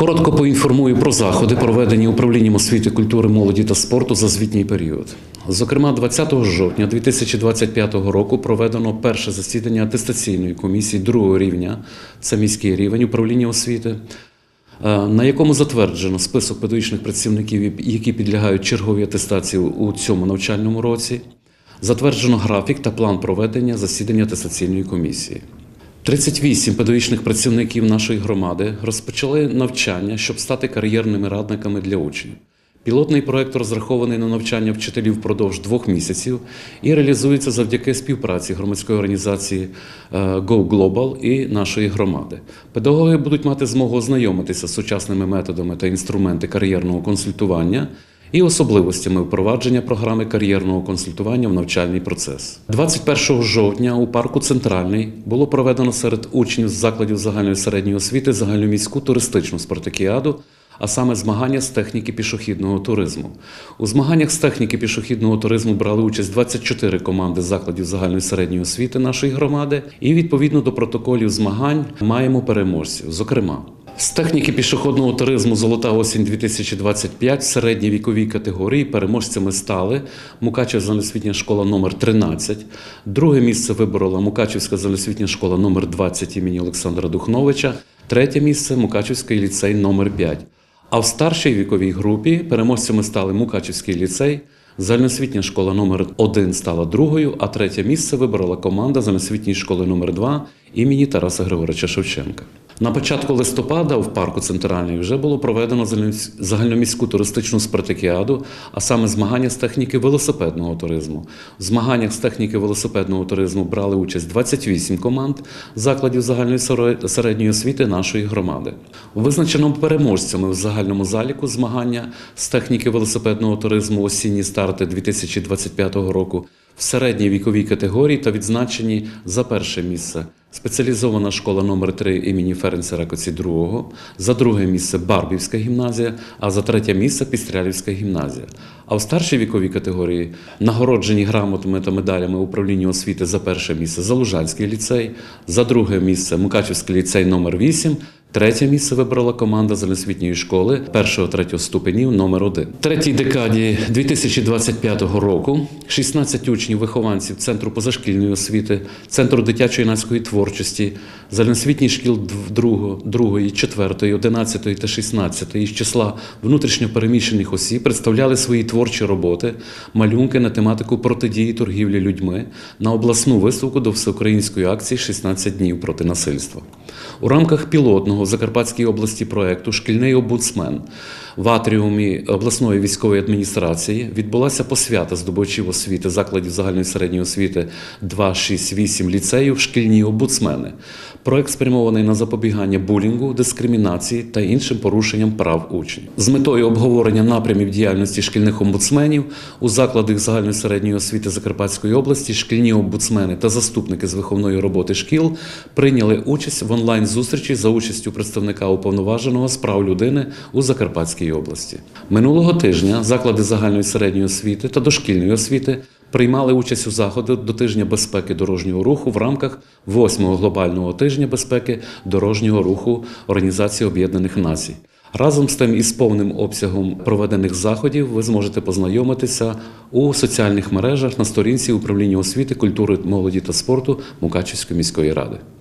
Коротко поінформую про заходи, проведені управлінням освіти, культури, молоді та спорту за звітній період. Зокрема, 20 жовтня 2025 року проведено перше засідання атестаційної комісії другого рівня, це міський рівень управління освіти, е, на якому затверджено список педагогічних працівників, які підлягають черговій атестації у цьому навчальному році. Затверджено графік та план проведення засідання атестаційної комісії. 38 педагогічних працівників нашої громади розпочали навчання, щоб стати кар'єрними радниками для учнів. Пілотний проект розрахований на навчання вчителів впродовж двох місяців і реалізується завдяки співпраці громадської організації е, Go Global і нашої громади. Педагоги будуть мати змогу ознайомитися з сучасними методами та інструменти кар'єрного консультування і особливостями впровадження програми кар'єрного консультування в навчальний процес. 21 жовтня у парку Центральний було проведено серед учнів з закладів загальної середньої освіти загальноміську туристичну спартакіаду, а саме змагання з техніки пішохідного туризму. У змаганнях з техніки пішохідного туризму брали участь 24 команди закладів загальної середньої освіти нашої громади, і відповідно до протоколів змагань маємо переможців. Зокрема, з техніки пішохідного туризму Золота осінь 2025 в середній віковій категорії переможцями стали Мукачева загальноосвітня школа номер 13 Друге місце виборола Мукачівська загальноосвітня школа номер 20 імені Олександра Духновича. Третє місце Мукачівський ліцей номер 5 А в старшій віковій групі переможцями стали Мукачівський ліцей. Загальноосвітня школа номер 1 стала другою, а третє місце виборола команда загальноосвітньої школи номер 2 імені Тараса Григоровича Шевченка. На початку листопада в парку Центральний вже було проведено загальноміську туристичну спартакіаду, а саме змагання з техніки велосипедного туризму. В змаганнях з техніки велосипедного туризму брали участь 28 команд закладів загальної середньої освіти нашої громади. Визначено переможцями в загальному заліку змагання з техніки велосипедного туризму осінні старти 2025 року в середній віковій категорії та відзначені за перше місце спеціалізована школа номер 3 імені Ференса Ракоці II, за друге місце Барбівська гімназія, а за третє місце Пістрялівська гімназія. А в старшій віковій категорії нагороджені грамотами та медалями управління освіти за перше місце Залужанський ліцей, за друге місце Мукачівський ліцей номер 8 Третє місце вибрала команда загальноосвітньої школи першого-третього ступенів номер 1 третій декаді 2025 року 16 учнів вихованців Центру позашкільної освіти, Центру дитячо-юнацької творчості, загальноосвітніх шкіл 2, 4, 11 та 16 із числа внутрішньопереміщених осіб представляли свої творчі роботи, малюнки на тематику протидії торгівлі людьми на обласну виставку до всеукраїнської акції «16 днів проти насильства. У рамках пілотного в Закарпатській області проекту Шкільний омбудсмен в атріумі обласної військової адміністрації відбулася посвята здобувачів освіти закладів загальної середньої освіти 2, 6, 8 ліцеїв шкільні омбудсмени. Проект спрямований на запобігання булінгу, дискримінації та іншим порушенням прав учнів. З метою обговорення напрямів діяльності шкільних омбудсменів у закладах загальної середньої освіти Закарпатської області шкільні омбудсмени та заступники з виховної роботи шкіл прийняли участь в онлайн-зустрічі за участю представника уповноваженого з прав людини у Закарпатській області. Минулого тижня заклади загальної середньої освіти та дошкільної освіти приймали участь у заходах до тижня безпеки дорожнього руху в рамках 8-го глобального тижня безпеки дорожнього руху Організації Об'єднаних Націй. Разом з тим із повним обсягом проведених заходів ви зможете познайомитися у соціальних мережах на сторінці управління освіти, культури, молоді та спорту Мукачівської міської ради.